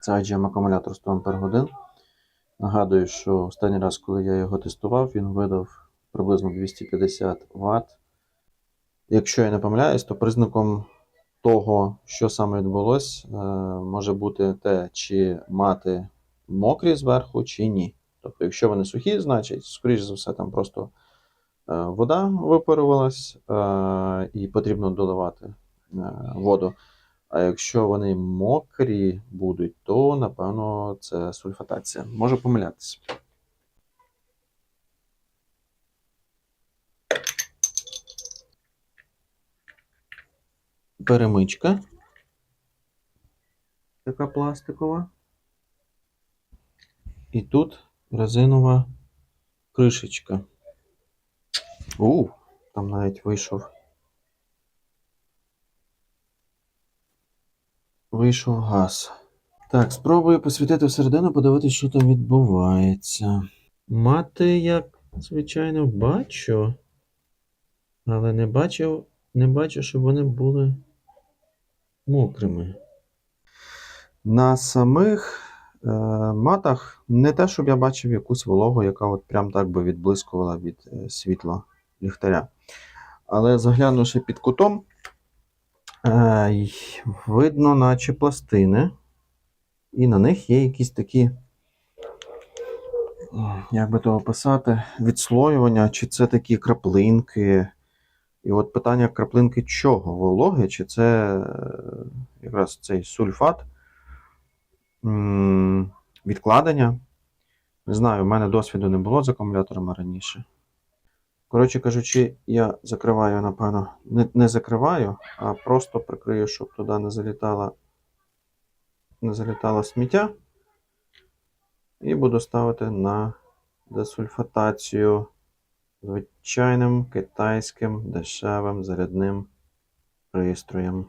Це IGM акумулятор 100 Ах. Нагадую, що останній раз, коли я його тестував, він видав приблизно 250 Вт. Якщо я не помиляюсь, то признаком того, що саме відбулося, е, може бути те, чи мати мокрі зверху, чи ні. Тобто, якщо вони сухі, значить, скоріш за все, там просто е, вода випарувалась е, і потрібно доливати воду. А якщо вони мокрі будуть, то напевно це сульфатація. Можу помилятися. Перемичка. Така пластикова. І тут резинова кришечка. У, там навіть вийшов. Вийшов газ. Так, спробую посвітити всередину, подивитися, що там відбувається. Мати, як звичайно, бачу. Але не бачив, не бачу, щоб вони були мокрими. На самих е, матах не те, щоб я бачив якусь вологу, яка от прям так би відблискувала від е, світла ліхтаря. Але заглянувши під кутом, видно, наче пластини, і на них є якісь такі, як би то описати, відслоювання, чи це такі краплинки. І от питання краплинки чого? Вологи, чи це е, якраз цей сульфат? Відкладення. Не знаю, у мене досвіду не було з акумуляторами раніше. Коротше кажучи, я закриваю, напевно, не, не закриваю, а просто прикрию, щоб туди не залітало, не залітало сміття. І буду ставити на десульфатацію звичайним китайським дешевим зарядним пристроєм.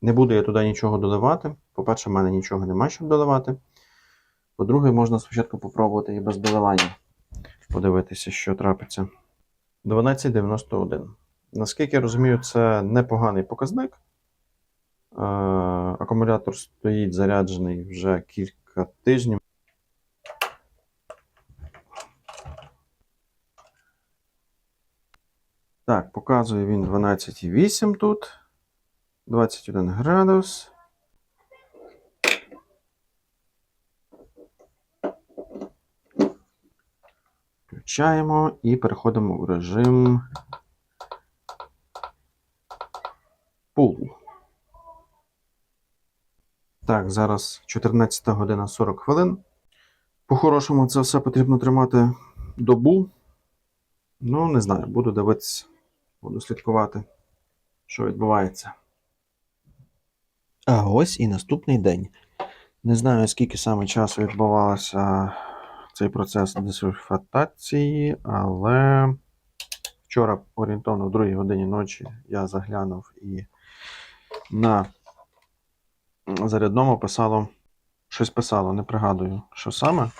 Не буду я туди нічого доливати. По-перше, в мене нічого немає, щоб доливати. По-друге, можна спочатку попробувати і без доливання. Подивитися, що трапиться. 1291. Наскільки я розумію, це непоганий показник. Е, акумулятор стоїть заряджений вже кілька тижнів. Так, показує він 12,8 тут. 21 градус. Включаємо і переходимо в режим пул. Так, зараз 14 година 40 хвилин. По-хорошому це все потрібно тримати добу. Ну, не знаю, буду дивитися, буду слідкувати, що відбувається. А ось і наступний день. Не знаю, скільки саме часу відбувався цей процес десульфатації, але вчора орієнтовно в 2 годині ночі я заглянув і на зарядному писало, щось писало, не пригадую, що саме.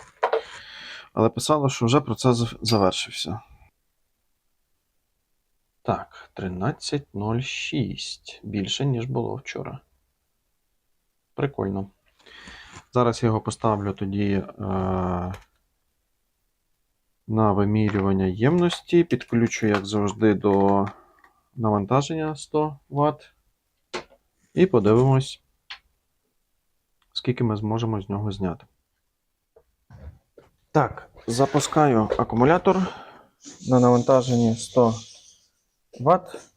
Але писало, що вже процес завершився. Так, 13.06. Більше, ніж було вчора. Прикольно. Зараз я його поставлю тоді е, на вимірювання ємності. Підключу, як завжди, до навантаження 100 Вт. І подивимось, скільки ми зможемо з нього зняти. Так, запускаю акумулятор на навантаженні 100 Вт.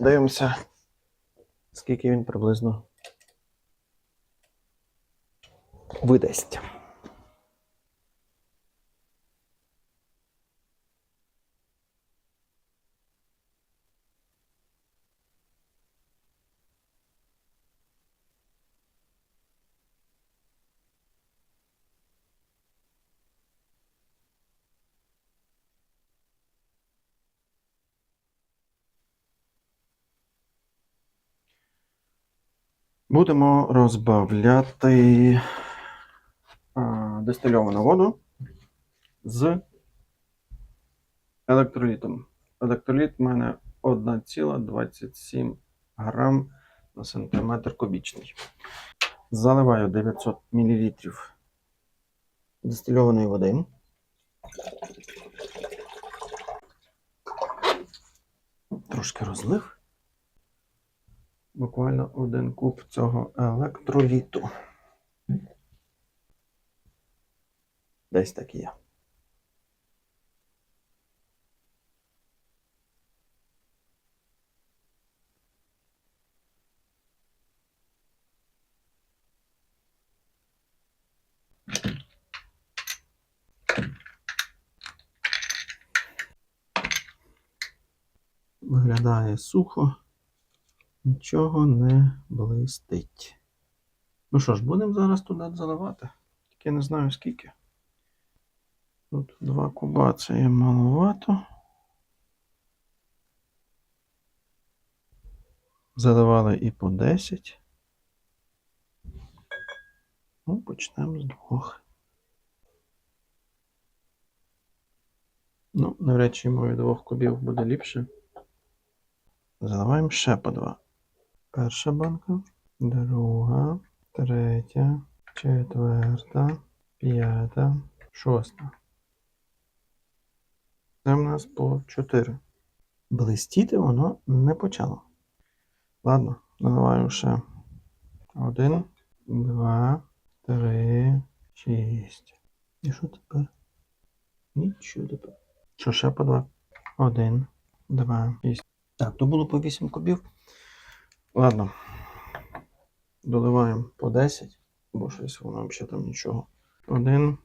Дивимося, скільки він приблизно видасть. Будемо розбавляти дистильовану воду з електролітом. Електроліт в мене 1,27 грам на сантиметр кубічний. Заливаю 900 мл дистильованої води. Трошки розлив. Буквально один куб цього електроліту. Десь так є. Виглядає сухо, нічого не блистить. Ну що ж, будемо зараз туди заливати. Тільки не знаю скільки. Тут два куба це є маловато. Заливали і по 10. Ну, почнемо з двох. Ну, навряд чи йому від двох кубів буде ліпше. Заливаємо ще по два. Перша банка, друга, третя, четверта, п'ята, шоста. Це в нас по 4. Блистіти воно не почало. Ладно, наливаємо ще. Один, два, три, шість. І що тепер? Нічого тепер. Що ще по два? Один, два, шість. Так, то було по 8 кубів. Ладно. Доливаємо по 10, бо щось воно взагалі там нічого. Один,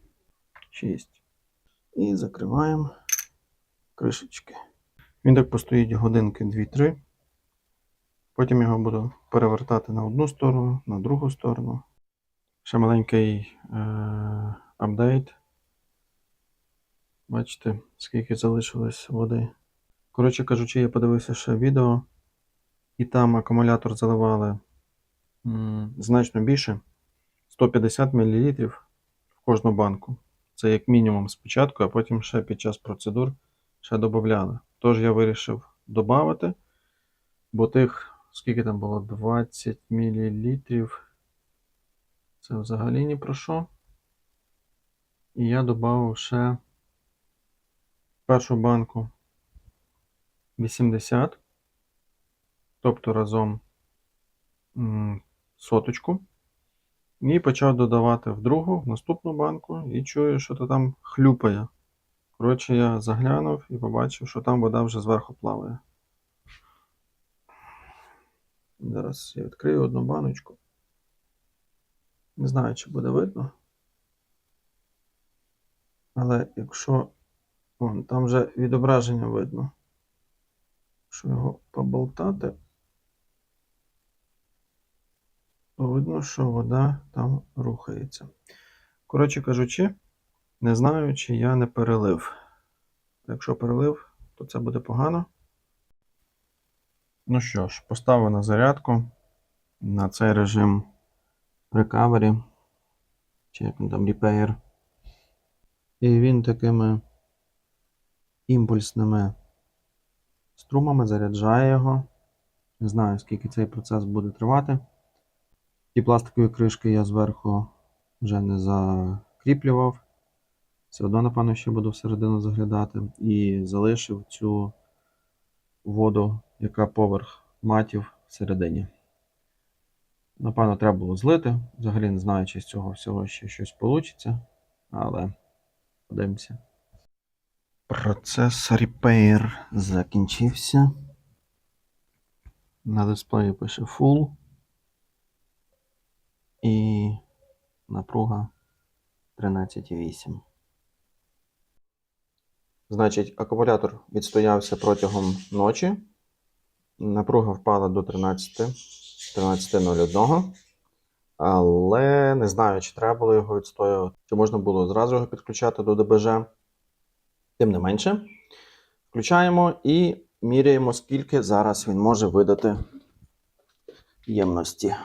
шість. І закриваємо кришечки. Він так постоїть годинки 2-3. Потім його буду перевертати на одну сторону, на другу сторону. Ще маленький е- апдейт. Бачите, скільки залишилось води. Коротше кажучи, я подивився ще відео, і там акумулятор заливали значно більше 150 мл в кожну банку. Це як мінімум спочатку, а потім ще під час процедур ще додавали. Тож я вирішив додати, бо тих, скільки там було, 20 мл. Це взагалі ні про що. І я додав ще першу банку 80, тобто разом соточку. І почав додавати в другу, в наступну банку, і чую, що то там хлюпає. Коротше, я заглянув і побачив, що там вода вже зверху плаває. Зараз я відкрию одну баночку. Не знаю, чи буде видно. Але якщо. Вон, там вже відображення видно. Якщо його поболтати, то видно, що вода там рухається. Коротше кажучи, не знаю, чи я не перелив. Якщо перелив, то це буде погано. Ну що ж, поставив на зарядку на цей режим recovery, чи як він там repair. І він такими імпульсними струмами заряджає його. Не знаю, скільки цей процес буде тривати. Ті пластикові кришки я зверху вже не закріплював. Все одно, напевно, ще буду всередину заглядати. І залишив цю воду, яка поверх матів всередині. Напевно, треба було злити. Взагалі не знаю, чи з цього всього ще щось вийде. Але подивимося. Процес Repair закінчився. На дисплеї пише Full. І напруга 13,8. Значить, акумулятор відстоявся протягом ночі. Напруга впала до 13, 13.01. Але не знаю, чи треба було його відстоювати, чи можна було зразу його підключати до ДБЖ. Тим не менше, включаємо і міряємо, скільки зараз він може видати ємності.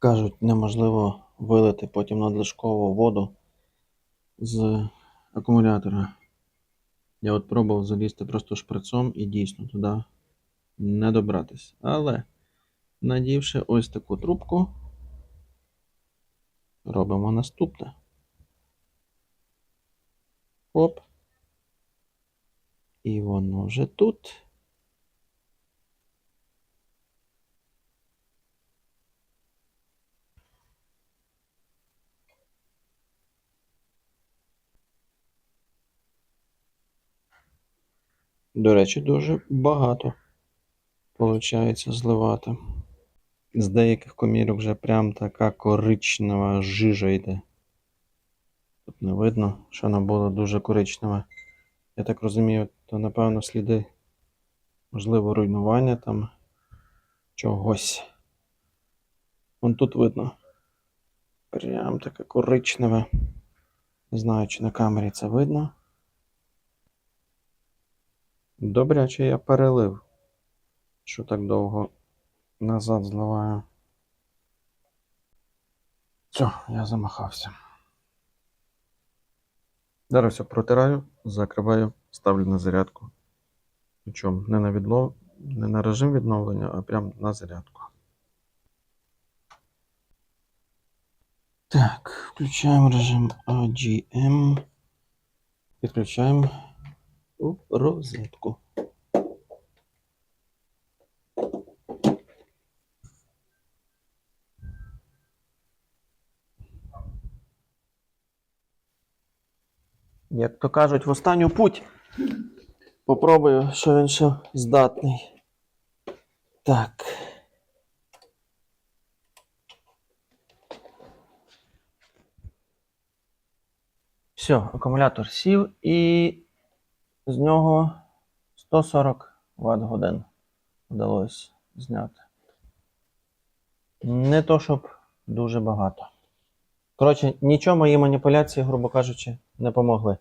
Кажуть, неможливо вилити потім надлишкову воду з акумулятора. Я от пробував залізти просто шприцом і дійсно туди не добратись. Але, надівши ось таку трубку, робимо наступне. Оп. І воно вже тут. До речі, дуже багато виходить зливати. З деяких комірок вже прям така коричнева жижа йде. Тут не видно, що вона була дуже коричнева. Я так розумію, то напевно сліди, можливо, руйнування там чогось. Вон тут видно. Прям таке коричневе. Не знаю, чи на камері це видно. Добряче я перелив, що так довго назад зливаю. Все, я замахався. Зараз все протираю, закриваю, ставлю на зарядку. Причому не на відлов... не на режим відновлення, а прямо на зарядку. Так, включаємо режим AGM. Підключаємо у розетку. Як то кажуть, в останню путь. Попробую, що він ще здатний. Так. Все, акумулятор сів і з нього 140 Вт годин вдалося зняти. Не то, щоб дуже багато. Коротше, нічого мої маніпуляції, грубо кажучи, не помогли.